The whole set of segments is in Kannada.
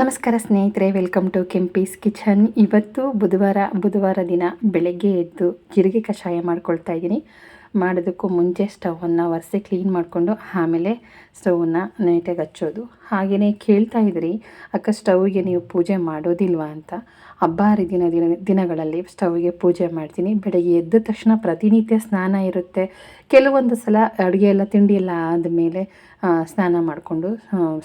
ನಮಸ್ಕಾರ ಸ್ನೇಹಿತರೆ ವೆಲ್ಕಮ್ ಟು ಕೆಂಪೀಸ್ ಕಿಚನ್ ಇವತ್ತು ಬುಧವಾರ ಬುಧವಾರ ದಿನ ಬೆಳಗ್ಗೆ ಎದ್ದು ಜೀರಿಗೆ ಕಷಾಯ ಮಾಡ್ಕೊಳ್ತಾ ಇದ್ದೀನಿ. ಮಾಡೋದಕ್ಕೂ ಮುಂಚೆ ಸ್ಟವನ್ನು ಒರೆಸಿ ಕ್ಲೀನ್ ಮಾಡಿಕೊಂಡು ಆಮೇಲೆ ಸ್ಟವನ್ನು ನೀಟಾಗಿ ಹಚ್ಚೋದು. ಹಾಗೆಯೇ ಕೇಳ್ತಾ ಇದ್ರಿ, ಅಕ್ಕ ಸ್ಟವ್ಗೆ ನೀವು ಪೂಜೆ ಮಾಡೋದಿಲ್ವಾ ಅಂತ. ಹಬ್ಬ ಹರಿದಿನ ದಿನ, ದಿನಗಳಲ್ಲಿ ಸ್ಟವ್ಗೆ ಪೂಜೆ ಮಾಡ್ತೀನಿ. ಬೆಳಗ್ಗೆ ಎದ್ದ ತಕ್ಷಣ ಪ್ರತಿನಿತ್ಯ ಸ್ನಾನ ಇರುತ್ತೆ. ಕೆಲವೊಂದು ಸಲ ಅಡುಗೆ ಎಲ್ಲ, ತಿಂಡಿ ಎಲ್ಲ ಆದಮೇಲೆ ಸ್ನಾನ ಮಾಡಿಕೊಂಡು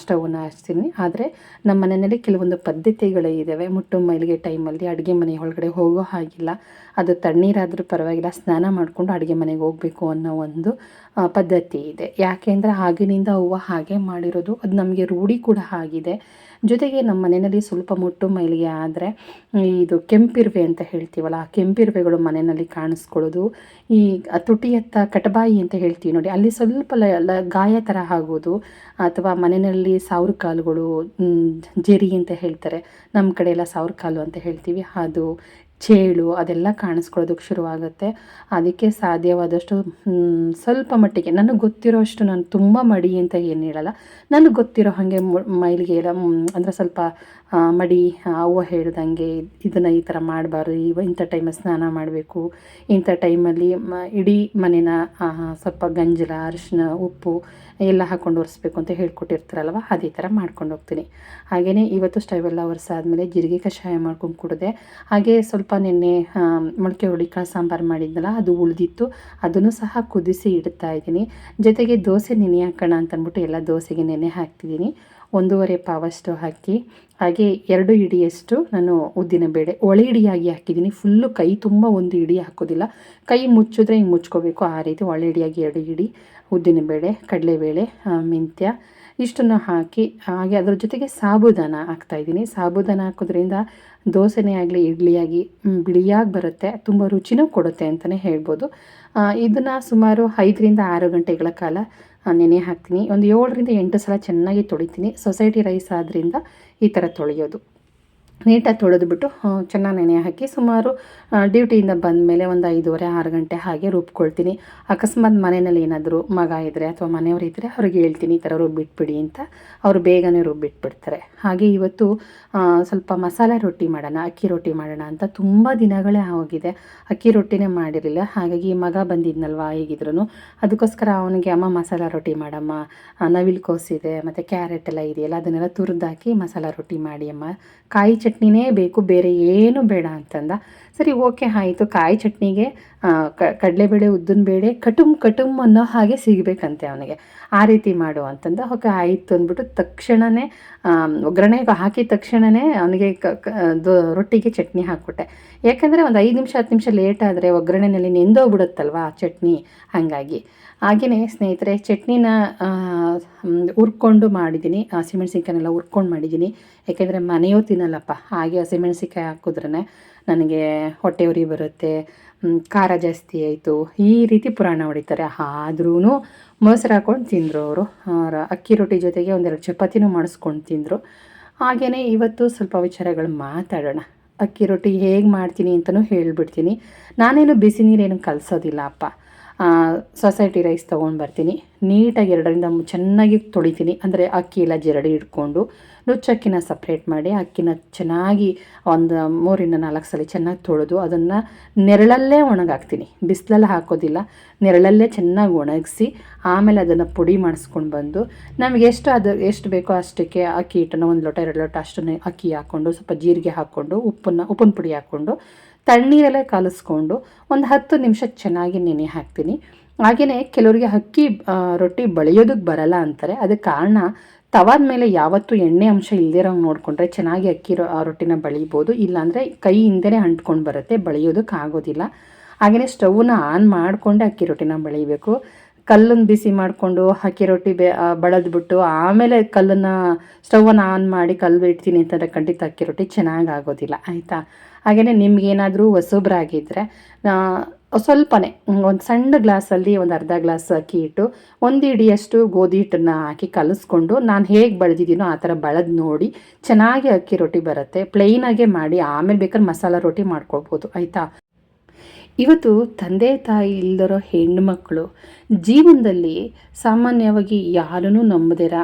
ಸ್ಟವನ್ನು ಹಚ್ತೀನಿ. ಆದರೆ ನಮ್ಮ ಮನೆಯಲ್ಲಿ ಕೆಲವೊಂದು ಪದ್ಧತಿಗಳೇ ಇದ್ದಾವೆ ಮುಟ್ಟು ಮೈಲಿಗೆ ಟೈಮಲ್ಲಿ ಅಡುಗೆ ಮನೆ ಒಳಗಡೆ ಹೋಗೋ ಹಾಗಿಲ್ಲ. ಅದು ತಣ್ಣೀರಾದರೂ ಪರವಾಗಿಲ್ಲ, ಸ್ನಾನ ಮಾಡಿಕೊಂಡು ಅಡುಗೆ ಮನೆಗೆ ಹೋಗಬೇಕು ಅನ್ನೋ ಒಂದು ಪದ್ಧತಿ ಇದೆ. ಯಾಕೆಂದರೆ ಆಗಿನಿಂದ ಹೂವು ಹಾಗೆ ಮಾಡಿರೋದು. ಅದು ನಮಗೆ ರೂಢಿ ಕೂಡ ಆಗಿದೆ. ಜೊತೆಗೆ ನಮ್ಮ ಮನೆಯಲ್ಲಿ ಸ್ವಲ್ಪ ಮುಟ್ಟು ಮೈಲಿಗೆ ಆದರೆ ಇದು ಕೆಂಪಿರುವೆ ಅಂತ ಹೇಳ್ತೀವಲ್ಲ, ಆ ಕೆಂಪಿರುವೆಗಳು ಮನೆಯಲ್ಲಿ ಕಾಣಿಸ್ಕೊಳ್ಳೋದು. ಈ ತುಟಿಯತ್ತ ಕಟಬಾಯಿ ಅಂತ ಹೇಳ್ತೀವಿ ನೋಡಿ, ಅಲ್ಲಿ ಸ್ವಲ್ಪ ಲ ಗಾಯ ಥರ ಆಗೋದು. ಅಥವಾ ಮನೆಯಲ್ಲಿ ಸಾವಿರ ಕಾಲುಗಳು ಜರಿ ಅಂತ ಹೇಳ್ತಾರೆ. ನಮ್ಮ ಕಡೆ ಎಲ್ಲ ಸಾವಿರ ಕಾಲು ಅಂತ ಹೇಳ್ತೀವಿ. ಅದು ಚೇಳು ಅದೆಲ್ಲ ಕಾಣಿಸ್ಕೊಳ್ಳೋದಕ್ಕೆ ಶುರುವಾಗುತ್ತೆ. ಅದಕ್ಕೆ ಸಾಧ್ಯವಾದಷ್ಟು ಸ್ವಲ್ಪ ಮಟ್ಟಿಗೆ, ನನಗೆ ಗೊತ್ತಿರೋ ಅಷ್ಟು ನಾನು ತುಂಬ ಮಡಿ ಅಂತ ಏನು ಹೇಳಲ್ಲ. ನನಗೆ ಗೊತ್ತಿರೋ ಹಾಗೆ ಮೈಲಿಗೆ ಎಲ್ಲ ಅಂದರೆ ಸ್ವಲ್ಪ ಮಡಿ ಅವ್ವ ಹೇಳ್ದಂಗೆ ಇದನ್ನು ಈ ಥರ ಮಾಡಬಾರ್ದು ಇವ ಇಂಥ ಟೈಮಲ್ಲಿ ಸ್ನಾನ ಮಾಡಬೇಕು. ಇಂಥ ಟೈಮಲ್ಲಿ ಮ, ಇಡೀ ಮನೇನ ಸ್ವಲ್ಪ ಗಂಜಲ ಅರಿಶಿನ ಉಪ್ಪು ಎಲ್ಲ ಹಾಕ್ಕೊಂಡು ಒರೆಸ್ಬೇಕು ಅಂತ ಹೇಳ್ಕೊಟ್ಟಿರ್ತಾರಲ್ವ, ಅದೇ ಥರ ಮಾಡ್ಕೊಂಡು ಹೋಗ್ತೀನಿ. ಹಾಗೆಯೇ ಇವತ್ತು ಸ್ಟೈವೆಲ್ಲ ಒರೆಸಾದ್ಮೇಲೆ ಜೀರಿಗೆ ಕಷಾಯ ಮಾಡ್ಕೊಂಡು ಕುಡಿದೆ. ಹಾಗೆ ಸ್ವಲ್ಪ ನಿನ್ನೆ ಮೊಳಕೆ ಹುಳಿಕಾಳು ಸಾಂಬಾರು ಮಾಡಿದ್ನಲ್ಲ, ಅದು ಉಳಿದಿತ್ತು. ಅದನ್ನು ಸಹ ಕುದಿಸಿ ಇಡ್ತಾ ಇದ್ದೀನಿ. ಜೊತೆಗೆ ದೋಸೆ ನೆನೆ ಹಾಕೋಣ ಅಂತಂದ್ಬಿಟ್ಟು ಎಲ್ಲ ದೋಸೆಗೆ ನೆನೆ ಹಾಕ್ತಿದ್ದೀನಿ. ಒಂದೂವರೆ ಪಾವಷ್ಟು ಹಾಕಿ, ಹಾಗೆ ಎರಡು ಇಡಿಯಷ್ಟು ನಾನು ಉದ್ದಿನ ಬೇಳೆ, ಒಳ ಇಡಿಯಾಗಿ ಹಾಕಿದ್ದೀನಿ. ಫುಲ್ಲು ಕೈ ತುಂಬ ಒಂದು ಇಡಿ ಹಾಕೋದಿಲ್ಲ. ಕೈ ಮುಚ್ಚಿದ್ರೆ ಹಿಂಗೆ ಮುಚ್ಕೋಬೇಕು. ಆ ರೀತಿ ಒಳ ಇಡಿಯಾಗಿ ಎರಡು ಇಡಿ ಉದ್ದಿನ ಬೇಳೆ, ಕಡಲೆಬೇಳೆ ಮೆಂತ್ಯ ಇಷ್ಟನ್ನು ಹಾಕಿ, ಹಾಗೆ ಅದರ ಜೊತೆಗೆ ಸಾಬುದಾನ ಹಾಕ್ತಾಯಿದ್ದೀನಿ ಸಾಬುದಾನ ಹಾಕೋದ್ರಿಂದ ದೋಸೆನೇ ಆಗಲಿ, ಇಡ್ಲಿಯಾಗಿ ಬಿಳಿಯಾಗಿ ಬರುತ್ತೆ. ತುಂಬ ರುಚಿನೂ ಕೊಡುತ್ತೆ ಅಂತಲೇ ಹೇಳ್ಬೋದು. ಇದನ್ನು ಸುಮಾರು ಐದರಿಂದ ಆರು ಗಂಟೆಗಳ ಕಾಲ ನೆನೆ ಹಾಕ್ತೀನಿ. ಒಂದು ಏಳರಿಂದ ಎಂಟು ಸಲ ಚೆನ್ನಾಗಿ ತೊಳಿತೀನಿ. ಸೊಸೈಟಿ ರೈಸ್ ಆದ್ದರಿಂದ ಈ ಥರ ತೊಳೆಯೋದು. ನೀಟಾಗಿ ತೊಳೆದ್ಬಿಟ್ಟು ಚೆನ್ನಾಗಿ ನೆನೆ ಹಾಕಿ ಸುಮಾರು ಡ್ಯೂಟಿಯಿಂದ ಬಂದ ಮೇಲೆ ಒಂದು ಐದೂವರೆ, ಆರು ಗಂಟೆ ಹಾಗೆ ರುಬ್ಕೊಳ್ತೀನಿ. ಅಕಸ್ಮಾತ್ ಮನೆಯಲ್ಲಿ ಏನಾದರೂ ಮಗ ಇದ್ದರೆ ಅಥವಾ ಮನೆಯವರು ಇದ್ದರೆ ಅವ್ರಿಗೆ ಹೇಳ್ತೀನಿ, ಈ ಥರ ರುಬ್ಬಿಟ್ಬಿಡಿ ಅಂತ ಅವರು ಬೇಗನೆ ರುಬ್ಬಿಟ್ಬಿಡ್ತಾರೆ. ಹಾಗೆ ಇವತ್ತು ಸ್ವಲ್ಪ ಮಸಾಲೆ ರೊಟ್ಟಿ ಮಾಡೋಣ, ಅಕ್ಕಿ ರೊಟ್ಟಿ ಮಾಡೋಣ ಅಂತ ತುಂಬ ದಿನಗಳೇ ಆಗೋಗಿದೆ. ಅಕ್ಕಿ ರೊಟ್ಟಿನೇ ಮಾಡಿರಲಿಲ್ಲ. ಹಾಗಾಗಿ ಮಗ ಬಂದಿದ್ನಲ್ವ ಹೇಗಿದ್ರು ಅದಕ್ಕೋಸ್ಕರ ಅವನಿಗೆ, ಅಮ್ಮ, ಮಸಾಲ ರೊಟ್ಟಿ ಮಾಡಮ್ಮ. ನವಿಲು ಕೋಸಿದೆ, ಮತ್ತು ಕ್ಯಾರೆಟ್ ಎಲ್ಲ ಇದೆಯಲ್ಲ, ಅದನ್ನೆಲ್ಲ ತುರಿದಾಕಿ ಮಸಾಲ ರೊಟ್ಟಿ ಮಾಡಿ ಅಮ್ಮ. ಕಾಯಿ ಚಟ್ನಿನೇ ಬೇಕು, ಬೇರೆ ಏನು ಬೇಡ ಅಂತಂದ. ಸರಿ, ಓಕೆ, ಆಯಿತು. ಕಾಯಿ ಚಟ್ನಿಗೆ ಕಡಲೆಬೇಳೆ ಬೇಳೆ ಕಟುಮ್ ಕಟುಮ್ ಅನ್ನೋ ಹಾಗೆ ಸಿಗಬೇಕಂತೆ ಅವನಿಗೆ. ಆ ರೀತಿ ಮಾಡು ಅಂತಂದ ಓಕೆ ಆಯಿತು ಅಂದ್ಬಿಟ್ಟು ತಕ್ಷಣವೇ ಒಗ್ಗರಣೆ ಹಾಕಿದ ತಕ್ಷಣವೇ ಅವನಿಗೆ ರೊಟ್ಟಿಗೆ ಚಟ್ನಿ ಹಾಕ್ಬಿಟ್ಟೆ ಯಾಕಂದರೆ ಒಂದು ಐದು ನಿಮಿಷ, ಹತ್ತು ನಿಮಿಷ ಲೇಟ್ ಆದರೆ ಒಗ್ಗರಣೆಯಲ್ಲಿ ನೆಂದೋಗ್ಬಿಡುತ್ತಲ್ವ ಚಟ್ನಿ? ಹಾಗಾಗಿ. ಹಾಗೆಯೇ ಸ್ನೇಹಿತರೆ, ಚಟ್ನಿನ ಹುರ್ಕೊಂಡು ಮಾಡಿದ್ದೀನಿ. ಹಸಿಮೆಣ್ಸಿನ್ಕಾಯನ್ನೆಲ್ಲ ಹುರ್ಕೊಂಡು ಮಾಡಿದ್ದೀನಿ. ಯಾಕೆಂದರೆ ಮನೆಯೂ ತಿನ್ನಲ್ಲಪ್ಪ. ಹಾಗೆ ಹಸಿಮೆಣ್ಸಿನ್ಕಾಯಿ ಹಾಕಿದ್ರೇ ನನಗೆ ಹೊಟ್ಟೆ ಉರಿ ಬರುತ್ತೆ. ಖಾರ ಜಾಸ್ತಿ ಆಯಿತು. ಈ ರೀತಿ ಪುರಾಣ ಹೊಡಿತಾರೆ. ಆದ್ರೂ ಮೊಸರು ಹಾಕ್ಕೊಂಡು ತಿಂದರು ಅವರು. ಅಕ್ಕಿ ರೊಟ್ಟಿ ಜೊತೆಗೆ ಒಂದೆರಡು ಚಪಾತಿನೂ ಮಾಡಿಸ್ಕೊಂಡು ತಿಂದರು. ಹಾಗೆಯೇ ಇವತ್ತು ಸ್ವಲ್ಪ ವಿಚಾರಗಳು ಮಾತಾಡೋಣ. ಅಕ್ಕಿ ರೊಟ್ಟಿ ಹೇಗೆ ಮಾಡ್ತೀನಿ ಅಂತಲೂ ಹೇಳಿಬಿಡ್ತೀನಿ. ನಾನೇನು ಬಿಸಿ ನೀರೇನು ಕಲಿಸೋದಿಲ್ಲ, ಅಪ್ಪ. ಸೊಸೈಟಿ ರೈಸ್ ತೊಗೊಂಡು ಬರ್ತೀನಿ. ನೀಟಾಗಿ ಎರಡರಿಂದ ಚೆನ್ನಾಗಿ ತೊಳಿತೀನಿ. ಅಂದರೆ ಅಕ್ಕಿ ಎಲ್ಲ ಜರಡಿ ಇಟ್ಕೊಂಡು ನುಚ್ಚಕ್ಕಿನ ಸಪ್ರೇಟ್ ಮಾಡಿ ಅಕ್ಕಿನ ಚೆನ್ನಾಗಿ ಒಂದು ಮೂರಿಂದ ನಾಲ್ಕು ಸಲ ಚೆನ್ನಾಗಿ ತೊಳೆದು ಅದನ್ನು ನೆರಳಲ್ಲೇ ಒಣಗಾಕ್ತೀನಿ. ಬಿಸಿಲಲ್ಲಿ ಹಾಕೋದಿಲ್ಲ. ನೆರಳಲ್ಲೇ ಚೆನ್ನಾಗಿ ಒಣಗಿಸಿ ಆಮೇಲೆ ಅದನ್ನು ಪುಡಿ ಮಾಡಿಸ್ಕೊಂಡು ಬಂದು ನಮಗೆ ಎಷ್ಟು ಅದು, ಎಷ್ಟು ಬೇಕೋ ಅಷ್ಟಕ್ಕೆ ಅಕ್ಕಿ ಹಿಟ್ಟನ್ನು ಒಂದು ಲೋಟ, ಎರಡು ಲೋಟ ಅಷ್ಟನ್ನು ಅಕ್ಕಿ ಹಾಕ್ಕೊಂಡು ಸ್ವಲ್ಪ ಜೀರಿಗೆ ಹಾಕ್ಕೊಂಡು ಉಪ್ಪನ್ನು, ಉಪ್ಪಿನ ಪುಡಿ ಹಾಕ್ಕೊಂಡು ತಣ್ಣೀರಲ್ಲೇ ಕಲಿಸ್ಕೊಂಡು ಒಂದು ಹತ್ತು ನಿಮಿಷ ಚೆನ್ನಾಗಿ ನೆನೆ ಹಾಕ್ತೀನಿ. ಹಾಗೆಯೇ ಕೆಲವರಿಗೆ ಅಕ್ಕಿ ರೊಟ್ಟಿ ಬಳಿಯೋದಕ್ಕೆ ಬರಲ್ಲ ಅಂತಾರೆ. ಅದಕ್ಕೆ ಕಾರಣ ತವಾದ ಮೇಲೆ ಯಾವತ್ತೂ ಎಣ್ಣೆ ಅಂಶ ಇಲ್ಲದಿರೋಂಗೆ ನೋಡಿಕೊಂಡ್ರೆ ಚೆನ್ನಾಗಿ ಅಕ್ಕಿ ರೊಟ್ಟಿನ ಬಳಿಬೋದು. ಇಲ್ಲಾಂದರೆ ಕೈ ಹಿಂದೆನೇ ಅಂಟ್ಕೊಂಡು ಬರುತ್ತೆ. ಬಳಿಯೋದಕ್ಕೆ ಆಗೋದಿಲ್ಲ ಹಾಗೆಯೇ ಸ್ಟವ್ನ ಆನ್ ಮಾಡಿಕೊಂಡೆ ಅಕ್ಕಿ ರೊಟ್ಟಿನ ಬಳಿಬೇಕು. ಕಲ್ಲನ್ನು ಬಿಸಿ ಮಾಡಿಕೊಂಡು ಅಕ್ಕಿ ರೊಟ್ಟಿ ಬೆ ಬಳದ್ಬಿಟ್ಟು ಆಮೇಲೆ ಕಲ್ಲನ್ನು ಸ್ಟವನ್ನು ಆನ್ ಮಾಡಿ ಕಲ್ಲು ಇಡ್ತೀನಿ ಅಂತಂದರೆ ಖಂಡಿತ ಅಕ್ಕಿ ರೊಟ್ಟಿ ಚೆನ್ನಾಗಿ ಆಗೋದಿಲ್ಲ ಆಯಿತಾ? ಹಾಗೆಯೇ ನಿಮಗೇನಾದರೂ ಹೊಸಬ್ರಾಗಿದ್ದರೆ ಸ್ವಲ್ಪನೇ ಒಂದು ಸಣ್ಣ ಗ್ಲಾಸಲ್ಲಿ ಒಂದು ಅರ್ಧ ಗ್ಲಾಸ್ ಅಕ್ಕಿ ಇಟ್ಟು ಒಂದು ಇಡಿಯಷ್ಟು ಗೋಧಿ ಹಿಟ್ಟನ್ನು ಹಾಕಿ ಕಲಿಸ್ಕೊಂಡು ನಾನು ಹೇಗೆ ಬಳ್ದಿದ್ದೀನೋ ಆ ಥರ ಬಳದು ನೋಡಿ ಚೆನ್ನಾಗಿ ಅಕ್ಕಿ ರೊಟ್ಟಿ ಬರುತ್ತೆ ಪ್ಲೈನಾಗೆ ಮಾಡಿ ಆಮೇಲೆ ಬೇಕಾದ್ರೆ ಮಸಾಲ ರೊಟ್ಟಿ ಮಾಡ್ಕೊಳ್ಬೋದು, ಆಯಿತಾ? ಇವತ್ತು ತಂದೆ ತಾಯಿ ಇಲ್ದಿರೋ ಹೆಣ್ಣುಮಕ್ಕಳು ಜೀವನದಲ್ಲಿ ಸಾಮಾನ್ಯವಾಗಿ ಯಾರನ್ನೂ ನಂಬದಿರ.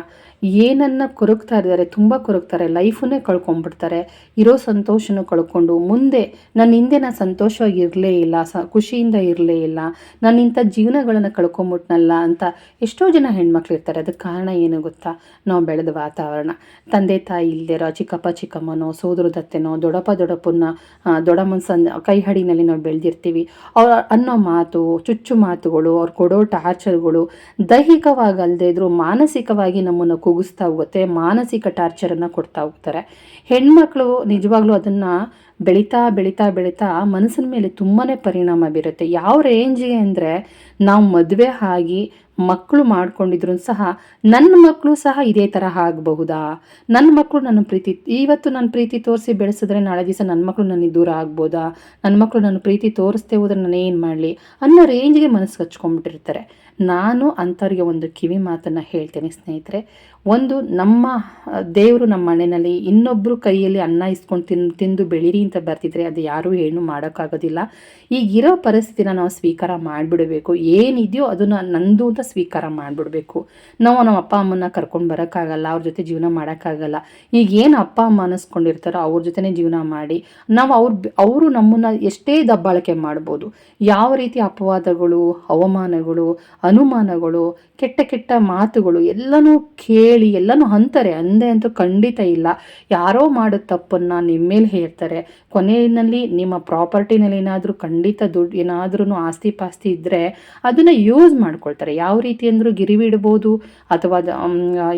ಏನನ್ನ ಕೊರಗ್ತಾ ಇದ್ದಾರೆ, ತುಂಬ ಕೊರಗ್ತಾರೆ ಲೈಫನ್ನೇ ಕಳ್ಕೊಂಡ್ಬಿಡ್ತಾರೆ, ಇರೋ ಸಂತೋಷನೂ ಕಳ್ಕೊಂಡು, ಮುಂದೆ ನನ್ನ ಹಿಂದೆ ನಾನು ಸಂತೋಷವಾಗಿ ಇರಲೇ ಇಲ್ಲ, ಸ, ಖುಷಿಯಿಂದ ಇರಲೇ ಇಲ್ಲ, ನಾನು ಇಂಥ ಜೀವನಗಳನ್ನು ಕಳ್ಕೊಂಬಿಟ್ನಲ್ಲ ಅಂತ ಎಷ್ಟೋ ಜನ ಹೆಣ್ಮಕ್ಳು ಇರ್ತಾರೆ. ಅದಕ್ಕೆ ಕಾರಣ ಏನು ಗೊತ್ತಾ? ನಾವು ಬೆಳೆದ ವಾತಾವರಣ. ತಂದೆ ತಾಯಿ ಇಲ್ದಿರೋ ಚಿಕ್ಕಪ್ಪ, ಚಿಕ್ಕಮ್ಮನೋ ಸೋದರದತ್ತೆನೋ ದೊಡ್ಡಪ್ಪ ದೊಡ್ಡಪ್ಪನ ದೊಡ್ಡಮ್ಮನ ಕೈಹಡಿನಲ್ಲಿ ನಾವು ಬೆಳೆದಿರ್ತೀವಿ. ಅವ್ರ, ಅನ್ನೋ ಮಾತು, ಚುಚ್ಚು ಮಾತುಗಳು, ಅವ್ರು ಕೊಡೋ ಟಾರ್ಚರ್ಗಳು ದೈಹಿಕವಾಗಲ್ಲದೆ ಇದ್ರೂ ಮಾನಸಿಕವಾಗಿ ನಮ್ಮನ್ನು ಕುಗ್ಗಿಸ್ತಾ ಹೋಗುತ್ತೆ, ಮಾನಸಿಕ ಟಾರ್ಚರನ್ನು ಕೊಡ್ತಾ ಹೋಗ್ತಾರೆ. ಹೆಣ್ಮಕ್ಳು ನಿಜವಾಗ್ಲೂ ಅದನ್ನು ಬೆಳೀತಾ ಬೆಳೀತಾ ಬೆಳೀತಾ ಮನಸ್ಸಿನ ಮೇಲೆ ತುಂಬಾ ಪರಿಣಾಮ ಬೀರುತ್ತೆ. ಯಾವ ರೇಂಜಿಗೆ ಅಂದರೆ ನಾವು ಮದುವೆ ಆಗಿ ಮಕ್ಕಳು ಮಾಡ್ಕೊಂಡಿದ್ರು ಸಹ ನನ್ನ ಮಕ್ಕಳು ಸಹ ಇದೇ ತರ ಆಗಬಹುದಾ? ನನ್ನ ಮಕ್ಕಳು ನನ್ನ ಪ್ರೀತಿ, ಇವತ್ತು ನನ್ನ ಪ್ರೀತಿ ತೋರಿಸಿ ಬೆಳೆಸಿದ್ರೆ ನಾಳೆ ದಿವಸ ನನ್ನ ಮಕ್ಕಳು ನನಗೆ ದೂರ ಆಗ್ಬೋದಾ? ನನ್ನ ಮಕ್ಕಳು ನನ್ನ ಪ್ರೀತಿ ತೋರಿಸ್ತೇ ಹೋದ್ರೆ ನಾನು ಏನು ಮಾಡಲಿ? ಅನ್ನೋ ರೇಂಜ್ಗೆ ಮನಸ್ಸು ಹಚ್ಕೊಂಡ್ಬಿಟ್ಟಿರ್ತಾರೆ. ನಾನು ಅಂಥವ್ರಿಗೆ ಒಂದು ಕಿವಿ ಮಾತನ್ನು ಹೇಳ್ತೇನೆ ಸ್ನೇಹಿತರೆ. ಒಂದು ನಮ್ಮ ದೇವರು ನಮ್ಮ ಮನೆಯಲ್ಲಿ ಇನ್ನೊಬ್ಬರು ಕೈಯಲ್ಲಿ ಅನ್ನ ಇಸ್ಕೊಂಡು ತಿನ್, ತಿಂದು ಬೆಳೀರಿ ಅಂತ ಬರ್ತಿದ್ರೆ ಅದು ಯಾರೂ ಏನು ಮಾಡೋಕ್ಕಾಗೋದಿಲ್ಲ. ಈಗಿರೋ ಪರಿಸ್ಥಿತಿನ ನಾವು ಸ್ವೀಕಾರ ಮಾಡಿಬಿಡಬೇಕು. ಏನಿದೆಯೋ ಅದನ್ನು ನಂದು ಅಂತ ಸ್ವೀಕಾರ ಮಾಡಿಬಿಡ್ಬೇಕು. ನಾವು ನಮ್ಮ ಅಪ್ಪ ಅಮ್ಮನ ಕರ್ಕೊಂಡು ಬರೋಕ್ಕಾಗಲ್ಲ, ಅವ್ರ ಜೊತೆ ಜೀವನ ಮಾಡೋಕ್ಕಾಗಲ್ಲ. ಈಗ ಏನು ಅಪ್ಪ ಅಮ್ಮ ಅನ್ನಿಸ್ಕೊಂಡಿರ್ತಾರೋ ಅವ್ರ ಜೊತೆನೇ ಜೀವನ ಮಾಡಿ, ನಾವು ಅವ್ರ ಅವರು ನಮ್ಮನ್ನು ಎಷ್ಟೇ ದಬ್ಬಾಳಿಕೆ ಮಾಡ್ಬೋದು. ಯಾವ ರೀತಿ ಅಪವಾದಗಳು, ಅವಮಾನಗಳು, ಅನುಮಾನಗಳು, ಕೆಟ್ಟ ಕೆಟ್ಟ ಮಾತುಗಳು ಎಲ್ಲನೂ ಕೇಳಿ, ಎಲ್ಲನೂ ಅಂತಾರೆ, ಅಂದೆ ಅಂತೂ ಖಂಡಿತ ಇಲ್ಲ. ಯಾರೋ ಮಾಡೋ ತಪ್ಪನ್ನು ನಿಮ್ಮ ಮೇಲೆ ಹೇಳ್ತಾರೆ ಕೊನೆಯಲ್ಲಿ ನಿಮ್ಮ ಪ್ರಾಪರ್ಟಿನಲ್ಲಿ ಏನಾದರೂ ಖಂಡಿತ ದುಡ್ಡು ಏನಾದ್ರೂ ಆಸ್ತಿ ಪಾಸ್ತಿ ಇದ್ದರೆ ಅದನ್ನು ಯೂಸ್ ಮಾಡ್ಕೊಳ್ತಾರೆ. ಯಾವ ರೀತಿ ಅಂದರೂ ಗಿರಿವಿ ಇಡ್ಬೋದು, ಅಥವಾ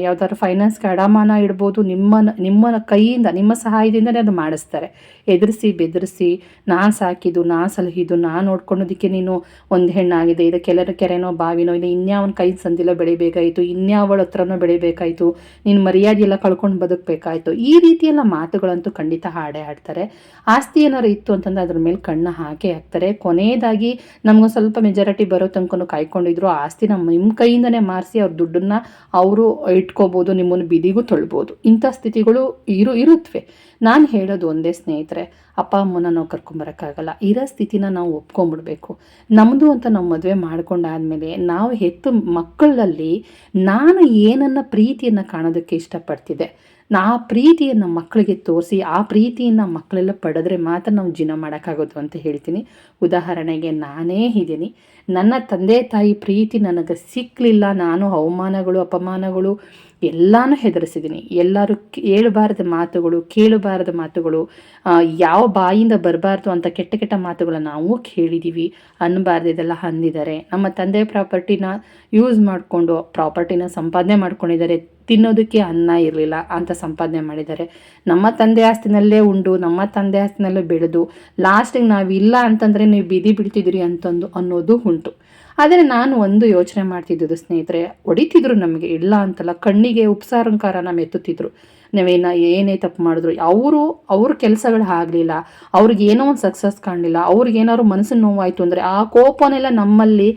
ಯಾವ್ದಾದ್ರು ಫೈನಾನ್ಸ್ಗೆ ಅಡಮಾನ ಇಡ್ಬೋದು, ನಿಮ್ಮ ನಿಮ್ಮ ಕೈಯಿಂದ, ನಿಮ್ಮ ಸಹಾಯದಿಂದಲೇ ಅದು ಮಾಡಿಸ್ತಾರೆ. ಎದುರಿಸಿ, ಬೆದರಿಸಿ ನಾ ಸಾಕಿದ್ದು ನಾ ಸಲಹಿದ್ದು ನಾ ನೋಡ್ಕೊಳೋದಕ್ಕೆ ನೀನು ಒಂದು ಹೆಣ್ಣಾಗಿದೆ ಇದಕ್ಕೆಲ್ಲರ ಕೆರೆನೋ, ಬಾವಿನೋ, ಇಲ್ಲ ಇನ್ಯಾವನ ಕೈ ಸಂದಿಲ್ಲ ಬೆಳಿಬೇಕಾಯಿತು ಇನ್ಯಾವಳ ಹತ್ರನೋ ಬೆಳಿಬೇಕಾಯಿತು, ನೀನು ಮರ್ಯಾದೆ ಎಲ್ಲ ಕಳ್ಕೊಂಡು ಬದುಕಬೇಕಾಯ್ತು, ಈ ರೀತಿಯೆಲ್ಲ ಮಾತುಗಳಂತೂ ಖಂಡಿತ ಹಾಡೇ ಹಾಡ್ತಾರೆ. ಆಸ್ತಿ ಏನಾರು ಇತ್ತು ಅಂತಂದ್ರೆ ಅದ್ರ ಮೇಲೆ ಕಣ್ಣು ಹಾಕೇ ಹಾಕ್ತಾರೆ. ಕೊನೆಯದಾಗಿ ನಮ್ಗೊಂದು ಸ್ವಲ್ಪ ಮೆಜಾರಿಟಿ ಬರೋ ತನಕ ಕಾಯ್ಕೊಂಡಿದ್ರು ಆಸ್ತಿ ನಮ್ಮ ನಿಮ್ಮ ಕೈಯಿಂದನೇ ಮಾರಿಸಿ ಅವ್ರ ದುಡ್ಡನ್ನು ಅವರು ಇಟ್ಕೋಬೋದು, ನಿಮ್ಮನ್ನು ಬಿದಿಗೂ ತೊಳ್ಬೋದು. ಇಂಥ ಸ್ಥಿತಿಗಳು ಇರು ಇರುತ್ತವೆ ನಾನು ಹೇಳೋದು ಒಂದೇ ಸ್ನೇಹಿತರೆ, ಅಪ್ಪ, ಅಮ್ಮನ ನಾವು ಕರ್ಕೊಂಬರೋಕ್ಕಾಗಲ್ಲ. ಇರೋ ಸ್ಥಿತಿನ ನಾವು ಒಪ್ಕೊಂಡ್ಬಿಡ್ಬೇಕು ನಮ್ಮದು ಅಂತ ನಾವು ಮದುವೆ ಮಾಡ್ಕೊಂಡಾದ್ಮೇಲೆ ನಾವು ಹೆತ್ತು ಮಕ್ಕಳಲ್ಲಿ ನಾನು ಏನನ್ನ ಪ್ರೀತಿಯನ್ನು ಕಾಣೋದಕ್ಕೆ ಇಷ್ಟಪಡ್ತಿದ್ದೆ. ನಾ ಪ್ರೀತಿಯನ್ನು ಮಕ್ಕಳಿಗೆ ತೋರಿಸಿ, ಆ ಪ್ರೀತಿಯನ್ನು ಮಕ್ಕಳೆಲ್ಲ ಪಡೆದ್ರೆ ಮಾತ್ರ ನಾವು ಜೀವನ ಮಾಡೋಕ್ಕಾಗೋದು ಅಂತ ಹೇಳ್ತೀನಿ. ಉದಾಹರಣೆಗೆ ನಾನೇ ಇದ್ದೀನಿ. ನನ್ನ ತಂದೆ ತಾಯಿ ಪ್ರೀತಿ ನನಗೆ ಸಿಕ್ಕಲಿಲ್ಲ ನಾನು ಅವಮಾನಗಳು, ಅಪಮಾನಗಳು ಎಲ್ಲನೂ ಹೆದರಿಸಿದ್ದೀನಿ. ಎಲ್ಲರೂ ಹೇಳಬಾರ್ದ ಮಾತುಗಳು, ಕೇಳಬಾರದ ಮಾತುಗಳು ಯಾವ ಬಾಯಿಂದ ಬರಬಾರ್ದು ಅಂತ ಕೆಟ್ಟ ಕೆಟ್ಟ ಮಾತುಗಳನ್ನು ನಾವು ಕೇಳಿದ್ದೀವಿ ಅನ್ನಬಾರ್ದಿದೆಲ್ಲ ಅಂದಿದ್ದಾರೆ. ನಮ್ಮ ತಂದೆ ಪ್ರಾಪರ್ಟಿನ ಯೂಸ್ ಮಾಡಿಕೊಂಡು, ಪ್ರಾಪರ್ಟಿನ ಸಂಪಾದನೆ ಮಾಡ್ಕೊಂಡಿದ್ದಾರೆ. ತಿನ್ನೋದಕ್ಕೆ ಅನ್ನ ಇರಲಿಲ್ಲ ಅಂತ ಸಂಪಾದನೆ ಮಾಡಿದ್ದಾರೆ. ನಮ್ಮ ತಂದೆ ಆಸ್ತಿನಲ್ಲೇ ಉಂಡು, ನಮ್ಮ ತಂದೆ ಆಸ್ತಿನಲ್ಲೇ ಬೆಳೆದು, ಲಾಸ್ಟಿಗೆ ನಾವಿಲ್ಲ ಅಂತಂದರೆ ನೀವು ಬೀದಿ ಬಿಡ್ತಿದ್ದೀರಿ ಅಂತಂದು ಅನ್ನೋದು ಉಂಟು. ಆದರೆ ನಾನು ಒಂದು ಯೋಚನೆ ಮಾಡ್ತಿದ್ದುದು ಸ್ನೇಹಿತರೆ, ಹೊಡಿತಿದ್ರು ನಮಗೆ, ಇಲ್ಲ ಅಂತಲ್ಲ, ಕಣ್ಣಿಗೆ ಉಪಸಾರಂಕಾರನ ಎತ್ತುತ್ತಿದ್ರು. ನಾವೇನ, ಏನೇ ತಪ್ಪು ಮಾಡಿದ್ರು, ಅವರು, ಅವ್ರ ಕೆಲಸಗಳು ಆಗಲಿಲ್ಲ, ಅವ್ರಿಗೆ ಏನೋ ಒಂದು ಸಕ್ಸಸ್ ಕಾಣಲಿಲ್ಲ ಅವ್ರಿಗೆ ಏನಾದ್ರು ಮನಸ್ಸಿನ ನೋವಾಯಿತು ಅಂದರೆ ಆ ಕೋಪನೆಲ್ಲ ನಮ್ಮಲ್ಲಿ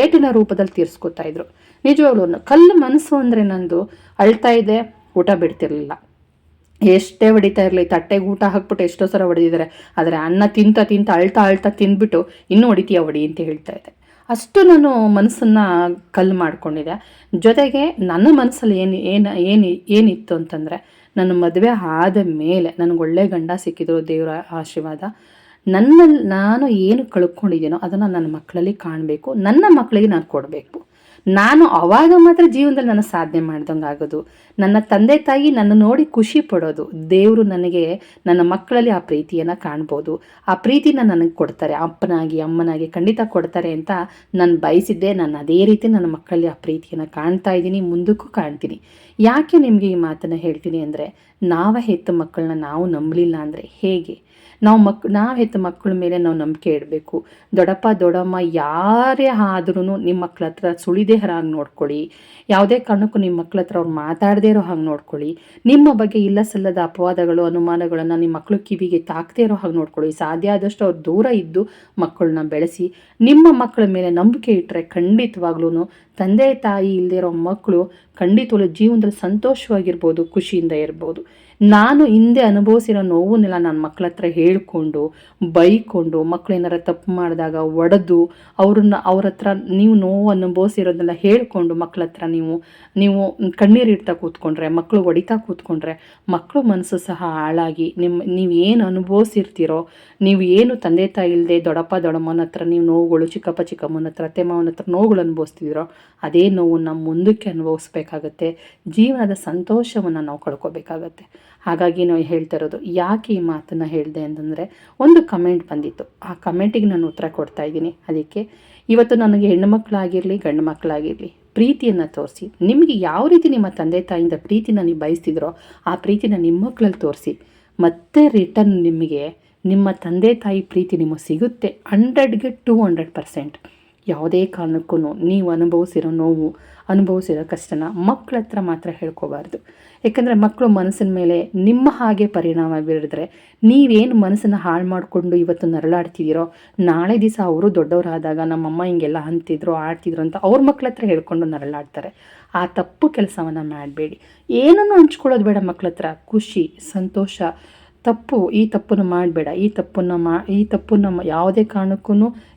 ಏಟಿನ ರೂಪದಲ್ಲಿ ತೀರಿಸ್ಕೊತಾ ಇದ್ರು. ನಿಜವಾಗ್ಲೂ ಕಲ್ಲು ಮನಸ್ಸು ಅಂದರೆ ನಂದು ಅಳ್ತಾ ಇದೆ, ಊಟ ಬಿಡ್ತಿರ್ಲಿಲ್ಲ. ಎಷ್ಟೇ ಹೊಡಿತಾ ಇರಲಿ, ತಟ್ಟೆಗೆ ಊಟ ಹಾಕ್ಬಿಟ್ಟು ಎಷ್ಟೋ ಸಲ ಹೊಡೆದಿದ್ದಾರೆ. ಆದರೆ ಅನ್ನ ತಿಂತ ತಿಂತ ಅಳ್ತಾ ಅಳ್ತಾ ತಿಂದ್ಬಿಟ್ಟು ಇನ್ನೂ ಹೊಡಿತೀಯ ಹೊಡಿ ಅಂತ ಹೇಳ್ತಾ ಇದ್ದೆ. ಅಷ್ಟು ನಾನು ಮನಸ್ಸನ್ನು ಕಲ್ಲು ಮಾಡ್ಕೊಂಡಿದ್ದೆ. ಜೊತೆಗೆ ನನ್ನ ಮನಸ್ಸಲ್ಲಿ ಏನು ಏನು ಏನು ಏನಿತ್ತು ಅಂತಂದರೆ, ನನ್ನ ಮದುವೆ ಆದ ಮೇಲೆ ನನಗೆ ಒಳ್ಳೆ ಗಂಡ ಸಿಕ್ಕಿದ್ರು ದೇವರ ಆಶೀರ್ವಾದ. ನನ್ನ ನಾನು ಏನು ಕಳ್ಕೊಂಡಿದ್ದೀನೋ ಅದನ್ನು ನನ್ನ ಮಕ್ಕಳಲ್ಲಿ ಕಾಣಬೇಕು. ನನ್ನ ಮಕ್ಕಳಿಗೆ ನಾನು ಕೊಡಬೇಕು. ನಾನು ಅವಾಗ ಮಾತ್ರ ಜೀವನದಲ್ಲಿ ನನ್ನ ಸಾಧನೆ ಮಾಡ್ದಂಗೆ ಆಗೋದು. ನನ್ನ ತಂದೆ ತಾಯಿ ನನ್ನ ನೋಡಿ ಖುಷಿ ಪಡೋದು. ದೇವರು ನನಗೆ ನನ್ನ ಮಕ್ಕಳಲ್ಲಿ ಆ ಪ್ರೀತಿಯನ್ನು ಕಾಣ್ಬೋದು. ಆ ಪ್ರೀತಿನ ನನಗೆ ಕೊಡ್ತಾರೆ. ಅಪ್ಪನಾಗಿ, ಅಮ್ಮನಾಗಿ ಖಂಡಿತ ಕೊಡ್ತಾರೆ ಅಂತ ನಾನು ಬಯಸಿದ್ದೆ. ನಾನು ಅದೇ ರೀತಿ ನನ್ನ ಮಕ್ಕಳಲ್ಲಿ ಆ ಪ್ರೀತಿಯನ್ನು ಕಾಣ್ತಾ ಇದ್ದೀನಿ, ಮುಂದಕ್ಕೂ ಕಾಣ್ತೀನಿ. ಯಾಕೆ ನಿಮಗೆ ಈ ಮಾತನ್ನು ಹೇಳ್ತೀನಿ ಅಂದರೆ, ನಾವೇ ಹೆತ್ತ ಮಕ್ಕಳನ್ನ ನಾವು ನಂಬಲಿಲ್ಲ ಅಂದರೆ ಹೇಗೆ? ನಾವು ಮಕ್, ನಾವು ಹೆತ್ತ ಮಕ್ಕಳ ಮೇಲೆ ನಾವು ನಂಬಿಕೆ ಇಡಬೇಕು. ದೊಡ್ಡಪ್ಪ, ದೊಡ್ಡಮ್ಮ ಯಾರೇ ಆದ್ರೂ ನಿಮ್ಮ ಮಕ್ಳ ಹತ್ರ ಸುಳಿದೇ ಹಾಗೆ ನೋಡ್ಕೊಳ್ಳಿ. ಯಾವುದೇ ಕಾರಣಕ್ಕೂ ನಿಮ್ಮ ಮಕ್ಳ ಹತ್ರ ಅವ್ರು ಮಾತಾಡದೇ ಇರೋ ಹಾಗೆ ನೋಡ್ಕೊಳ್ಳಿ. ನಿಮ್ಮ ಬಗ್ಗೆ ಇಲ್ಲ ಸಲ್ಲದ ಅಪವಾದಗಳು, ಅನುಮಾನಗಳನ್ನು ನಿಮ್ಮ ಮಕ್ಕಳು ಕಿವಿಗೆ ತಾಕದೇ ಇರೋ ಹಾಗೆ ನೋಡ್ಕೊಳ್ಳಿ. ಸಾಧ್ಯ ಆದಷ್ಟು ಅವ್ರು ದೂರ ಇದ್ದು ಮಕ್ಕಳನ್ನ ಬೆಳೆಸಿ. ನಿಮ್ಮ ಮಕ್ಕಳ ಮೇಲೆ ನಂಬಿಕೆ ಇಟ್ಟರೆ ಖಂಡಿತವಾಗ್ಲೂ ತಂದೆ, ತಾಯಿ ಇಲ್ಲದೇ ಇರೋ ಮಕ್ಕಳು ಖಂಡಿತವಾಗ್ಲೂ ಜೀವನದಲ್ಲಿ ಸಂತೋಷವಾಗಿರ್ಬೋದು, ಖುಷಿಯಿಂದ ಇರ್ಬೋದು. ನಾನು ಹಿಂದೆ ಅನುಭವಿಸಿರೋ ನೋವನ್ನೆಲ್ಲ ನನ್ನ ಮಕ್ಕಳ ಹತ್ರ ಹೇಳ್ಕೊಂಡು, ಬೈಕೊಂಡು ಮಕ್ಕಳು ಏನಾರ ತಪ್ಪು ಮಾಡಿದಾಗ ಒಡೆದು ಅವ್ರನ್ನ ಅವ್ರ ಹತ್ರ ನೀವು ನೋವು ಅನುಭವಿಸಿರೋದನ್ನೆಲ್ಲ ಹೇಳ್ಕೊಂಡು ಮಕ್ಕಳ ಹತ್ರ ನೀವು ನೀವು ಕಣ್ಣೀರಿಡ್ತಾ ಕೂತ್ಕೊಂಡ್ರೆ ಮಕ್ಕಳು ಹೊಡಿತಾ ಕೂತ್ಕೊಂಡ್ರೆ ಮಕ್ಕಳು ಮನಸ್ಸು ಸಹ ಹಾಳಾಗಿ ನಿಮ್ಮ ನೀವು ಏನು ಅನುಭವಿಸಿರ್ತೀರೋ, ನೀವು ಏನು ತಂದೆ ತಾಯಿ ಇಲ್ಲದೆ ದೊಡ್ಡಪ್ಪ, ದೊಡ್ಡಮ್ಮನ ಹತ್ರ ನೀವು ನೋವುಗಳು, ಚಿಕ್ಕಪ್ಪ, ಚಿಕ್ಕಮ್ಮನ ಹತ್ರ, ಅತ್ತೆ, ಮಾವನ ಹತ್ರ ನೋವುಗಳು ಅನುಭವಿಸ್ತಿದ್ದೀರೋ ಅದೇ ನೋವನ್ನು ಮುಂದಕ್ಕೆ ಅನುಭವಿಸ್ಬೇಕಾಗತ್ತೆ. ಜೀವನದ ಸಂತೋಷವನ್ನು ನಾವು ಕಳ್ಕೊಬೇಕಾಗತ್ತೆ. ಹಾಗಾಗಿ ನಾವು ಹೇಳ್ತಾ ಇರೋದು, ಯಾಕೆ ಈ ಮಾತನ್ನು ಹೇಳಿದೆ ಅಂತಂದರೆ, ಒಂದು ಕಮೆಂಟ್ ಬಂದಿತ್ತು. ಆ ಕಮೆಂಟಿಗೆ ನಾನು ಉತ್ತರ ಕೊಡ್ತಾ ಇದ್ದೀನಿ. ಅದಕ್ಕೆ, ಇವತ್ತು ನನಗೆ ಹೆಣ್ಣು ಮಕ್ಕಳಾಗಿರಲಿ, ಗಂಡು ಮಕ್ಕಳಾಗಿರಲಿ, ಪ್ರೀತಿಯನ್ನು ತೋರಿಸಿ, ನಿಮಗೆ ಯಾವ ರೀತಿ ನಿಮ್ಮ ತಂದೆ ತಾಯಿಯಿಂದ ಪ್ರೀತಿನ ನೀವು ಬಯಸ್ತಿದ್ರೋ, ಆ ಪ್ರೀತಿನ ನಿಮ್ಮ ಮಕ್ಕಳಲ್ಲಿ ತೋರಿಸಿ, ಮತ್ತೆ ರಿಟರ್ನ್ ನಿಮಗೆ ನಿಮ್ಮ ತಂದೆ ತಾಯಿ ಪ್ರೀತಿ ನಿಮಗೆ ಸಿಗುತ್ತೆ ಹಂಡ್ರೆಡ್ಗೆ ಟೂ ಹಂಡ್ರೆಡ್ ಪರ್ಸೆಂಟ್ ಯಾವುದೇ ಕಾರಣಕ್ಕೂ ನೀವು ಅನುಭವಿಸಿರೋ ನೋವು, ಅನುಭವಿಸಿರೋ ಕಷ್ಟನ ಮಕ್ಕಳ ಹತ್ರ ಮಾತ್ರ ಹೇಳ್ಕೋಬಾರ್ದು. ಯಾಕಂದರೆ ಮಕ್ಕಳು ಮನಸ್ಸಿನ ಮೇಲೆ ನಿಮ್ಮ ಹಾಗೆ ಪರಿಣಾಮ ಬೀರಿದ್ರೆ ನೀವೇನು ಮನಸ್ಸನ್ನು ಹಾಳು ಮಾಡಿಕೊಂಡು ಇವತ್ತು ನರಳಾಡ್ತಿದ್ದೀರೋ ನಾಳೆ ದಿವಸ ಅವರು ದೊಡ್ಡವರಾದಾಗ ನಮ್ಮಮ್ಮ ಹಿಂಗೆಲ್ಲ ಅಂತಿದ್ರು, ಆಡ್ತಿದ್ರು ಅಂತ ಅವ್ರ ಮಕ್ಳ ಹತ್ರ ಹೇಳ್ಕೊಂಡು ನರಳಾಡ್ತಾರೆ. ಆ ತಪ್ಪು ಕೆಲಸವನ್ನು ಮಾಡಬೇಡಿ. ಏನನ್ನು ಹಂಚ್ಕೊಳ್ಳೋದು ಬೇಡ ಮಕ್ಳ ಹತ್ರ. ಖುಷಿ, ಸಂತೋಷ ತಪ್ಪು, ಈ ತಪ್ಪನ್ನು ಮಾಡಬೇಡ, ಈ ತಪ್ಪನ್ನು ಮಾ, ಈ ತಪ್ಪನ್ನು ಯಾವುದೇ ಕಾರಣಕ್ಕೂ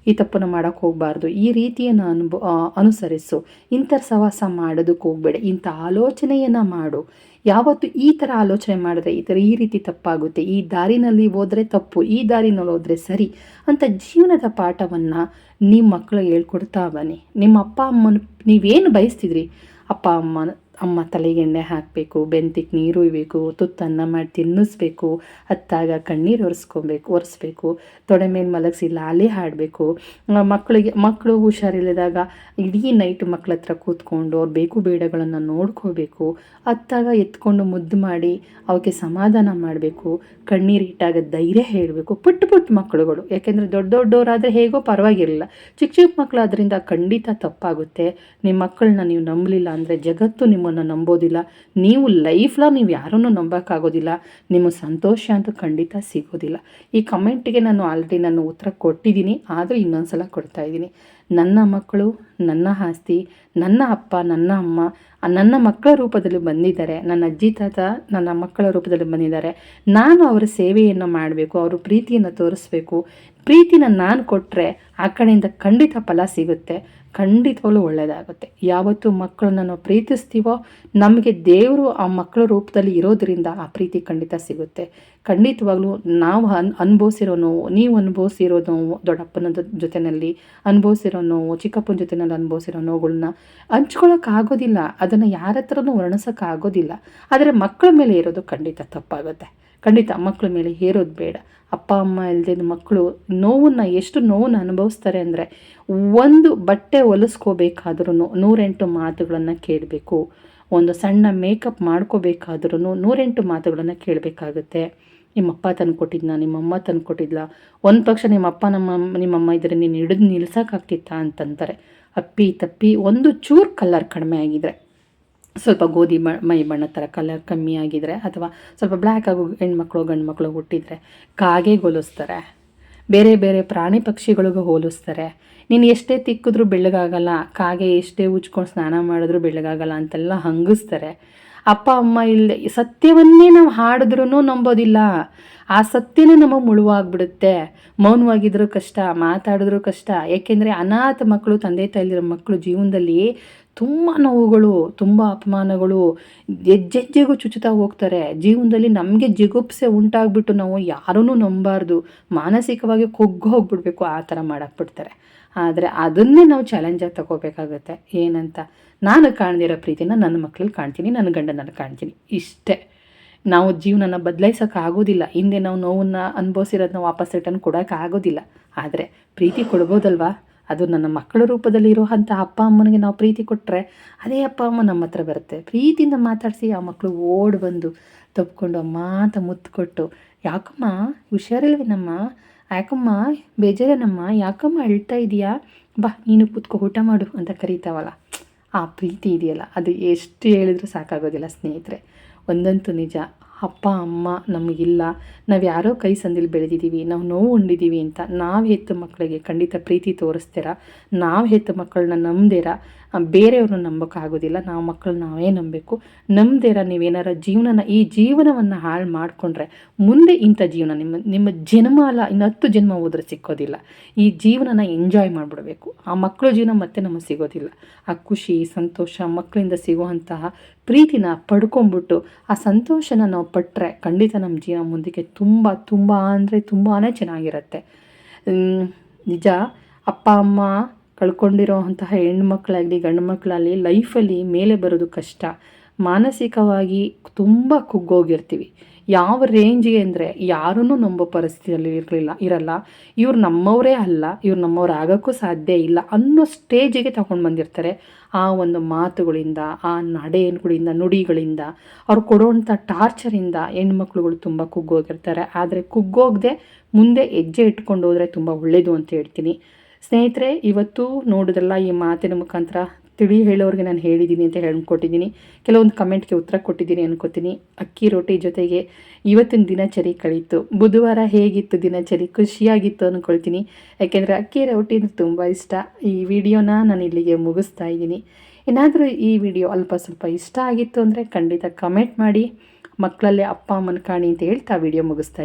ಈ ತಪ್ಪನ್ನು ಮಾಡೋಕ್ಕೆ ಹೋಗಬಾರ್ದು. ಈ ರೀತಿಯನ್ನು ಅನುಭ ಅನುಸರಿಸು. ಇಂಥ ಸವಾಸ ಮಾಡೋದಕ್ಕೆ ಹೋಗಬೇಡ. ಇಂಥ ಆಲೋಚನೆಯನ್ನು ಮಾಡು. ಯಾವತ್ತು ಈ ಥರ ಆಲೋಚನೆ ಮಾಡಿದ್ರೆ ಈ ಥರ ಈ ರೀತಿ ತಪ್ಪಾಗುತ್ತೆ. ಈ ದಾರಿನಲ್ಲಿ ಹೋದರೆ ತಪ್ಪು, ಈ ದಾರಿನಲ್ಲಿ ಹೋದರೆ ಸರಿ ಅಂತ ಜೀವನದ ಪಾಠವನ್ನು ನಿಮ್ಮ ಮಕ್ಕಳು ಹೇಳ್ಕೊಡ್ತಾ ಬನ್ನಿ. ನಿಮ್ಮ ಅಪ್ಪ ಅಮ್ಮನ, ನೀವೇನು ಬಯಸ್ತಿದ್ರಿ? ಅಪ್ಪ ಅಮ್ಮ ಅಮ್ಮ ತಲೆಗೆ ಎಣ್ಣೆ ಹಾಕಬೇಕು ಬೆಂತಿಗೆ ನೀರು ಇಬೇಕು ತುತ್ತನ್ನ ಮಾಡಿ ತಿನ್ನಿಸ್ಬೇಕು, ಹತ್ತಾಗ ಕಣ್ಣೀರು ಒರೆಸ್ಕೊಬೇಕು, ಒರೆಸ್ಬೇಕು, ತೊಡೆ ಮೇಲೆ ಮಲಗಿಸಿ ಲಾಲಿ ಹಾಡಬೇಕು. ಮಕ್ಕಳಿಗೆ ಮಕ್ಕಳು ಹುಷಾರಿಲ್ಲದಾಗ ಇಡೀ ನೈಟ್ ಮಕ್ಕಳ ಹತ್ರ ಕೂತ್ಕೊಂಡು ಅವ್ರು ಬೇಕು ಬೇಡಗಳನ್ನು ನೋಡ್ಕೋಬೇಕು. ಹತ್ತಾಗ ಎತ್ಕೊಂಡು ಮುದ್ದು ಮಾಡಿ ಅವಕ್ಕೆ ಸಮಾಧಾನ ಮಾಡಬೇಕು. ಕಣ್ಣೀರು ಇಟ್ಟಾಗ ಧೈರ್ಯ ಹೇಳಬೇಕು. ಪುಟ್ಟ ಪುಟ್ಟ ಮಕ್ಕಳುಗಳು ಯಾಕೆಂದರೆ ದೊಡ್ಡ ದೊಡ್ಡವರಾದರೆ ಹೇಗೋ ಪರವಾಗಿರಲಿಲ್ಲ. ಚಿಕ್ಕ ಚಿಕ್ಕ ಮಕ್ಕಳು ಅದರಿಂದ ಖಂಡಿತ ತಪ್ಪಾಗುತ್ತೆ. ನಿಮ್ಮ ಮಕ್ಕಳನ್ನ ನೀವು ನಂಬಲಿಲ್ಲ ಅಂದರೆ ಜಗತ್ತು ನಿಮ್ಮನ್ನು ನಂಬೋದಿಲ್ಲ. ನೀವು ಲೈಫ್ಲ ನೀವು ಯಾರನ್ನೂ ನಂಬೋಕ್ಕಾಗೋದಿಲ್ಲ. ನಿಮ್ಮ ಸಂತೋಷ ಅಂತ ಖಂಡಿತ ಸಿಗೋದಿಲ್ಲ. ಈ ಕಮೆಂಟಿಗೆ ನಾನು ಆಲ್ರೆಡಿ ನಾನು ಉತ್ತರ ಕೊಟ್ಟಿದ್ದೀನಿ. ಆದರೂ ಇನ್ನೊಂದು ಸಲ ಕೊಡ್ತಾ ಇದ್ದೀನಿ. ನನ್ನ ಮಕ್ಕಳು, ನನ್ನ ಆಸ್ತಿ, ನನ್ನ ಅಪ್ಪ, ನನ್ನ ಅಮ್ಮ, ನನ್ನ ಮಕ್ಕಳ ರೂಪದಲ್ಲಿ ಬಂದಿದ್ದಾರೆ. ನನ್ನ ಅಜ್ಜಿ, ತಾತ ನನ್ನ ಮಕ್ಕಳ ರೂಪದಲ್ಲಿ ಬಂದಿದ್ದಾರೆ. ನಾನು ಅವರ ಸೇವೆಯನ್ನು ಮಾಡಬೇಕು, ಅವರು ಪ್ರೀತಿಯನ್ನು ತೋರಿಸ್ಬೇಕು. ಪ್ರೀತಿನ ನಾನು ಕೊಟ್ಟರೆ ಆ ಕಡೆಯಿಂದ ಖಂಡಿತ ಫಲ ಸಿಗುತ್ತೆ. ಖಂಡಿತವಾಗ್ಲೂ ಒಳ್ಳೆಯದಾಗುತ್ತೆ ಯಾವತ್ತು ಮಕ್ಕಳನ್ನ ನಾವು ಪ್ರೀತಿಸ್ತೀವೋ, ನಮಗೆ ದೇವರು ಆ ಮಕ್ಕಳ ರೂಪದಲ್ಲಿ ಇರೋದರಿಂದ ಆ ಪ್ರೀತಿ ಖಂಡಿತ ಸಿಗುತ್ತೆ. ಖಂಡಿತವಾಗ್ಲೂ ನಾವು ಅನ್, ಅನುಭವಿಸಿರೋ ನೋವು, ನೀವು ಅನುಭವಿಸಿರೋ ನೋವು, ದೊಡ್ಡಪ್ಪನ ಜೊತೆಯಲ್ಲಿ ಅನುಭವಿಸಿರೋ ನೋವು, ಚಿಕ್ಕಪ್ಪನ ಜೊತೆಯಲ್ಲಿ ಅನುಭವಿಸಿರೋ ನೋವುಗಳನ್ನ ಹಂಚ್ಕೊಳ್ಳೋಕ್ಕಾಗೋದಿಲ್ಲ ಅದನ್ನು ಯಾರ ಹತ್ರನೂ ವರ್ಣಿಸೋಕ್ಕಾಗೋದಿಲ್ಲ. ಆದರೆ ಮಕ್ಕಳ ಮೇಲೆ ಇರೋದು ಖಂಡಿತ ತಪ್ಪಾಗುತ್ತೆ. ಖಂಡಿತ ಮಕ್ಕಳ ಮೇಲೆ ಹೇರೋದು ಬೇಡ. ಅಪ್ಪ, ಅಮ್ಮ ಇಲ್ಲದೆ ಮಕ್ಕಳು ನೋವನ್ನು, ಎಷ್ಟು ನೋವನ್ನು ಅನುಭವಿಸ್ತಾರೆ ಅಂದರೆ ಒಂದು ಬಟ್ಟೆ ಹೊಲಿಸ್ಕೋಬೇಕಾದ್ರೂ ನೂರೆಂಟು ಮಾತುಗಳನ್ನು ಕೇಳಬೇಕು. ಒಂದು ಸಣ್ಣ ಮೇಕಪ್ ಮಾಡ್ಕೋಬೇಕಾದ್ರೂ ನೂರೆಂಟು ಮಾತುಗಳನ್ನು ಕೇಳಬೇಕಾಗುತ್ತೆ. ನಿಮ್ಮಪ್ಪ ತಂದು ಕೊಟ್ಟಿದ್ನ, ನಿಮ್ಮಮ್ಮ ತಂದು ಕೊಟ್ಟಿದ್ಲ. ಒಂದು ಪಕ್ಷ ನಿಮ್ಮಪ್ಪ, ನಮ್ಮ ನಿಮ್ಮಮ್ಮ ಇದ್ದರೆ ನೀನು ಹಿಡಿದು ನಿಲ್ಸೋಕ್ಕಾಗ್ತಿತ್ತಾ ಅಂತಂತಾರೆ. ಅಪ್ಪಿ, ತಪ್ಪಿ, ಒಂದು ಚೂರು ಕಲರ್ ಕಡಿಮೆ ಆಗಿದ್ರೆ. ಸ್ವಲ್ಪ ಗೋಧಿ ಮೈ ಬಣ್ಣ ಥರ ಕಲರ್ ಕಮ್ಮಿ ಆಗಿದ್ರೆ ಅಥವಾ ಸ್ವಲ್ಪ ಬ್ಲ್ಯಾಕ್ ಆಗೋ ಹೆಣ್ಮಕ್ಳು ಗಂಡು ಮಕ್ಕಳು ಹುಟ್ಟಿದರೆ ಕಾಗೆ ಹೋಲಿಸ್ತಾರೆ. ಬೇರೆ ಬೇರೆ ಪ್ರಾಣಿ ಪಕ್ಷಿಗಳಿಗೂ ಹೋಲಿಸ್ತಾರೆ. ನೀನು ಎಷ್ಟೇ ತಿಕ್ಕಿದ್ರೂ ಬೆಳಗಾಗಲ್ಲ ಕಾಗೆ ಎಷ್ಟೇ ಉಜ್ಕೊಂಡು ಸ್ನಾನ ಮಾಡಿದ್ರೂ ಬೆಳಗಾಗಲ್ಲ ಅಂತೆಲ್ಲ ಹಂಗಿಸ್ತಾರೆ. ಅಪ್ಪ, ಅಮ್ಮ ಇಲ್ಲದೆ ಸತ್ಯವನ್ನೇ ನಾವು ಹಾಡಿದ್ರೂ ನಂಬೋದಿಲ್ಲ. ಆ ಸತ್ಯನೇ ನಮಗೆ ಮುಳುವಾಗ್ಬಿಡುತ್ತೆ. ಮೌನವಾಗಿದ್ರೂ ಕಷ್ಟ, ಮಾತಾಡಿದ್ರೂ ಕಷ್ಟ. ಏಕೆಂದರೆ ಅನಾಥ ಮಕ್ಕಳು, ತಂದೆ ತಾಯಿಲಿರೋ ಮಕ್ಕಳು ಜೀವನದಲ್ಲಿ ತುಂಬ ನೋವುಗಳು, ತುಂಬ ಅಪಮಾನಗಳು ಹೆಜ್ಜೆಜ್ಜೆಗೂ ಚುಚ್ಚುತ್ತಾ ಹೋಗ್ತಾರೆ. ಜೀವನದಲ್ಲಿ ನಮಗೆ ಜಿಗುಪ್ಸೆ ಉಂಟಾಗ್ಬಿಟ್ಟು ನಾವು ಯಾರೂ ನಂಬಾರ್ದು. ಮಾನಸಿಕವಾಗಿ ಕುಗ್ಗು ಹೋಗ್ಬಿಡ್ಬೇಕು ಆ ಥರ ಮಾಡಾಕ್ಬಿಡ್ತಾರೆ. ಆದರೆ ಅದನ್ನೇ ನಾವು ಚಾಲೆಂಜಾಗಿ ತಗೋಬೇಕಾಗುತ್ತೆ. ಏನಂತ? ನಾನು ಕಾಣ್ದಿರೋ ಪ್ರೀತಿನ ನನ್ನ ಮಕ್ಳಲ್ಲಿ ಕಾಣ್ತೀನಿ, ನನ್ನ ಗಂಡನಲ್ಲಿ ಕಾಣ್ತೀನಿ. ಇಷ್ಟೇ. ನಾವು ಜೀವನನ ಬದಲಾಯಿಸೋಕ್ಕಾಗೋದಿಲ್ಲ ಹಿಂದೆ ನಾವು ನೋವನ್ನು ಅನುಭವಿಸಿರೋದನ್ನ ವಾಪಸ್ ರಿಟರ್ನ್ ಕೊಡೋಕ್ಕಾಗೋದಿಲ್ಲ ಆದರೆ ಪ್ರೀತಿ ಕೊಡ್ಬೋದಲ್ವಾ? ಅದು ನನ್ನ ಮಕ್ಕಳ ರೂಪದಲ್ಲಿ ಇರುವಂಥ ಅಪ್ಪ ಅಮ್ಮನಿಗೆ ನಾವು ಪ್ರೀತಿ ಕೊಟ್ಟರೆ ಅದೇ ಅಪ್ಪ ಅಮ್ಮ ನಮ್ಮ ಹತ್ರ ಬರುತ್ತೆ. ಪ್ರೀತಿಯಿಂದ ಮಾತಾಡಿಸಿ ಆ ಮಕ್ಕಳು ಓಡ್ ಬಂದು ತಪ್ಪಿಕೊಂಡು ಅಮ್ಮ ಅಂತ ಮುತ್ತು ಕೊಟ್ಟು ಯಾಕಮ್ಮ, ಹುಷಾರಿಲ್ವೇನಮ್ಮ? ಯಾಕಮ್ಮ, ಬೇಜಾರೇನಮ್ಮ? ಯಾಕಮ್ಮ ಅಳ್ತಾ ಇದೆಯಾ? ಬಾ, ನೀನು ಕೂತ್ಕೊ, ಊಟ ಮಾಡು ಅಂತ ಕರೀತಾವಲ್ಲ. ಆ ಪ್ರೀತಿ ಇದೆಯಲ್ಲ, ಅದು ಎಷ್ಟು ಹೇಳಿದ್ರೂ ಸಾಕಾಗೋದಿಲ್ಲ ಸ್ನೇಹಿತರೆ. ಒಂದಂತೂ ನಿಜ ಅಪ್ಪ, ಅಮ್ಮ ನಮಗಿಲ್ಲ. ನಾವು ಯಾರೋ ಕೈ ಸಂದಿಲಿ ಬೆಳೆದಿದ್ದೀವಿ ನಾವು ನೋವು ಉಂಡಿದ್ದೀವಿ ಅಂತ ನಾವು ಹೆತ್ತ ಮಕ್ಕಳಿಗೆ ಖಂಡಿತ ಪ್ರೀತಿ ತೋರಿಸ್ತೀರ? ನಾವು ಹೆತ್ತ ಮಕ್ಕಳನ್ನ ನಂಬ್ದಿರ ಬೇರೆಯವ್ರನ್ನ ನಂಬೋಕ್ಕಾಗೋದಿಲ್ಲ. ನಾವು ಮಕ್ಕಳು ನಾವೇ ನಂಬಬೇಕು ನಂಬ್ದಿರ ನೀವೇನಾರ ಜೀವನನ, ಈ ಜೀವನವನ್ನು ಹಾಳು ಮಾಡಿಕೊಂಡ್ರೆ ಮುಂದೆ ಇಂಥ ಜೀವನ ನಿಮ್ಮ ನಿಮ್ಮ ಜನ್ಮ ಅಲ್ಲ, ಇನ್ನು ಹತ್ತು ಜನ್ಮ ಹೋದ್ರೆ ಸಿಕ್ಕೋದಿಲ್ಲ. ಈ ಜೀವನನ ಎಂಜಾಯ್ ಮಾಡಿಬಿಡಬೇಕು. ಆ ಮಕ್ಕಳ ಜೀವನ ಮತ್ತೆ ನಮಗೆ ಸಿಗೋದಿಲ್ಲ. ಆ ಖುಷಿ, ಸಂತೋಷ ಮಕ್ಕಳಿಂದ ಸಿಗುವಂತಹ ಪ್ರೀತಿನ ಪಡ್ಕೊಂಬಿಟ್ಟು ಆ ಸಂತೋಷನ ನಾವು ಪಟ್ಟರೆ ಖಂಡಿತ ನಮ್ಮ ಜೀವನ ಮುಂದಕ್ಕೆ ತುಂಬ ತುಂಬ ಅಂದರೆ ತುಂಬಾ ಚೆನ್ನಾಗಿರುತ್ತೆ. ನಿಜ? ಅಪ್ಪ, ಅಮ್ಮ ಕಳ್ಕೊಂಡಿರೋಂತಹ ಹೆಣ್ಮಕ್ಳಾಗಲಿ ಗಂಡು ಮಕ್ಕಳಾಗಲಿ ಲೈಫಲ್ಲಿ ಮೇಲೆ ಬರೋದು ಕಷ್ಟ. ಮಾನಸಿಕವಾಗಿ ತುಂಬ ಕುಗ್ಗೋಗಿರ್ತೀವಿ. ಯಾವ ರೇಂಜ್ಗೆ ಅಂದರೆ ಯಾರೂ ನಂಬೋ ಪರಿಸ್ಥಿತಿಯಲ್ಲಿ ಇರಲಿಲ್ಲ, ಇರಲ್ಲ. ಇವ್ರು ನಮ್ಮವರೇ ಅಲ್ಲ, ಇವ್ರು ನಮ್ಮವ್ರು ಆಗೋಕ್ಕೂ ಸಾಧ್ಯ ಇಲ್ಲ ಅನ್ನೋ ಸ್ಟೇಜಿಗೆ ತಗೊಂಡು ಬಂದಿರ್ತಾರೆ. ಆ ಒಂದು ಮಾತುಗಳಿಂದ, ಆ ನಡೆಗಳಿಂದ ನುಡಿಗಳಿಂದ, ಅವ್ರು ಕೊಡೋವಂಥ ಟಾರ್ಚರಿಂದ ಹೆಣ್ಮಕ್ಳುಗಳು ತುಂಬ ಕುಗ್ಗೋಗಿರ್ತಾರೆ. ಆದರೆ ಕುಗ್ಗೋಗದೆ ಮುಂದೆ ಹೆಜ್ಜೆ ಇಟ್ಕೊಂಡು ಹೋದರೆ ತುಂಬ ಒಳ್ಳೆಯದು ಅಂತ ಹೇಳ್ತೀನಿ. ಸ್ನೇಹಿತರೆ, ಇವತ್ತು ನೋಡಿದ್ರಲ್ಲ ಈ ಮಾತಿನ ಮುಖಾಂತರ ತಿಳಿ ಹೇಳೋರಿಗೆ ನಾನು ಹೇಳಿದ್ದೀನಿ ಅಂತ ಹೇಳ್ಕೊಟ್ಟಿದ್ದೀನಿ ಕೆಲವೊಂದು ಕಮೆಂಟ್ಗೆ ಉತ್ತರ ಕೊಟ್ಟಿದ್ದೀನಿ ಅನ್ಕೋತೀನಿ. ಅಕ್ಕಿ ರೊಟ್ಟಿ ಜೊತೆಗೆ ಇವತ್ತಿನ ದಿನಚರಿ ಕಳೀತು. ಬುಧವಾರ ಹೇಗಿತ್ತು ದಿನಚರಿ? ಖುಷಿಯಾಗಿತ್ತು ಅಂದ್ಕೊಳ್ತೀನಿ ಯಾಕೆಂದರೆ ಅಕ್ಕಿ ರೊಟ್ಟಿ ತುಂಬ ಇಷ್ಟ. ಈ ವಿಡಿಯೋನ ನಾನು ಇಲ್ಲಿಗೆ ಮುಗಿಸ್ತಾ ಇದ್ದೀನಿ. ಏನಾದರೂ ಈ ವಿಡಿಯೋ ಅಲ್ಪ ಸ್ವಲ್ಪ ಇಷ್ಟ ಆಗಿತ್ತು ಅಂದರೆ ಖಂಡಿತ ಕಮೆಂಟ್ ಮಾಡಿ. ಮಕ್ಕಳಲ್ಲೇ ಅಪ್ಪ, ಅಮ್ಮನ ಕಾಣಿ ಅಂತ ಹೇಳ್ತಾ ವಿಡಿಯೋ ಮುಗಿಸ್ತಾ